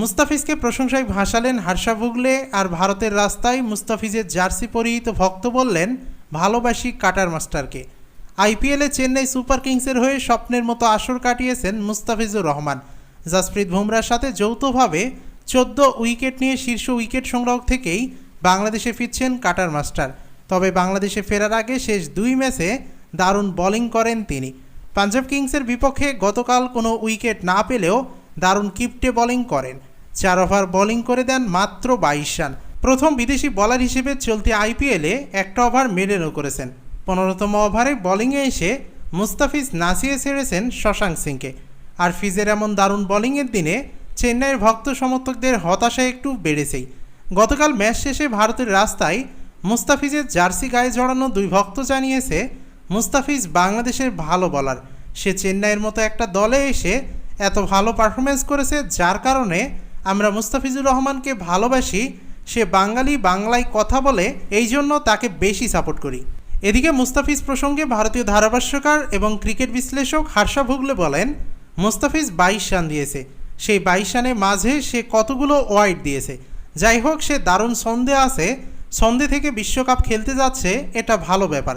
মুস্তাফিজকে প্রশংসায় ভাসালেন হার্ষা ভুগলে আর ভারতের রাস্তায় মুস্তাফিজের জার্সি পরিহিত ভক্ত বললেন, ভালোবাসি কাটার মাস্টারকে। আইপিএলে চেন্নাই সুপার কিংসের হয়ে স্বপ্নের মতো আসর কাটিয়েছেন মুস্তাফিজুর রহমান। জাসপ্রীত বুমরার সাথে যৌথভাবে চোদ্দ উইকেট নিয়ে শীর্ষ উইকেট সংগ্রহ থেকেই বাংলাদেশে ফিরছেন কাটার মাস্টার। তবে বাংলাদেশে ফেরার আগে শেষ দুই ম্যাচে দারুণ বোলিং করেন তিনি। পাঞ্জাব কিংসের বিপক্ষে গতকাল কোনো উইকেট না পেলেও দারুণ কিপটে বোলিং করেন। চার ওভার বোলিং করে দেন মাত্র বাইশ রান। প্রথম বিদেশি বলার হিসেবে চলতি আইপিএলে একটা ওভার মেডেলও করেছেন। পনেরোতম ওভারে বোলিংয়ে এসে মুস্তাফিজ নাসিয়ে ছেড়েছেন শশাঙ্ক সিংকে। আর ফিজের এমন দারুণ বোলিংয়ের দিনে চেন্নাইয়ের ভক্ত সমর্থকদের হতাশা একটু বেড়েছেই। গতকাল ম্যাচ শেষে ভারতের রাস্তায় মুস্তাফিজের জার্সি গায়ে জড়ানো দুই ভক্ত জানিয়েছে, মুস্তাফিজ বাংলাদেশের ভালো বলার সে চেন্নাইয়ের মতো একটা দলে এসে এত ভালো পারফরমেন্স করেছে, যার কারণে আমরা মুস্তাফিজুর রহমানকে ভালোবাসি। সে বাঙালি বাংলায় কথা বলে, এই জন্য তাকে বেশি সাপোর্ট করি। এদিকে মুস্তাফিজ প্রসঙ্গে ভারতীয় ধারাভাষ্যকার এবং ক্রিকেট বিশ্লেষক হার্ষা ভুগলে বলেন, মুস্তাফিজ বাইশ রান দিয়েছে। সেই বাইশ রানে মাঝে সে কতগুলো ওয়াইড দিয়েছে। যাই হোক, সে দারুণ সন্দেহ আছে। সন্ধে থেকে বিশ্বকাপ খেলতে যাচ্ছে, এটা ভালো ব্যাপার।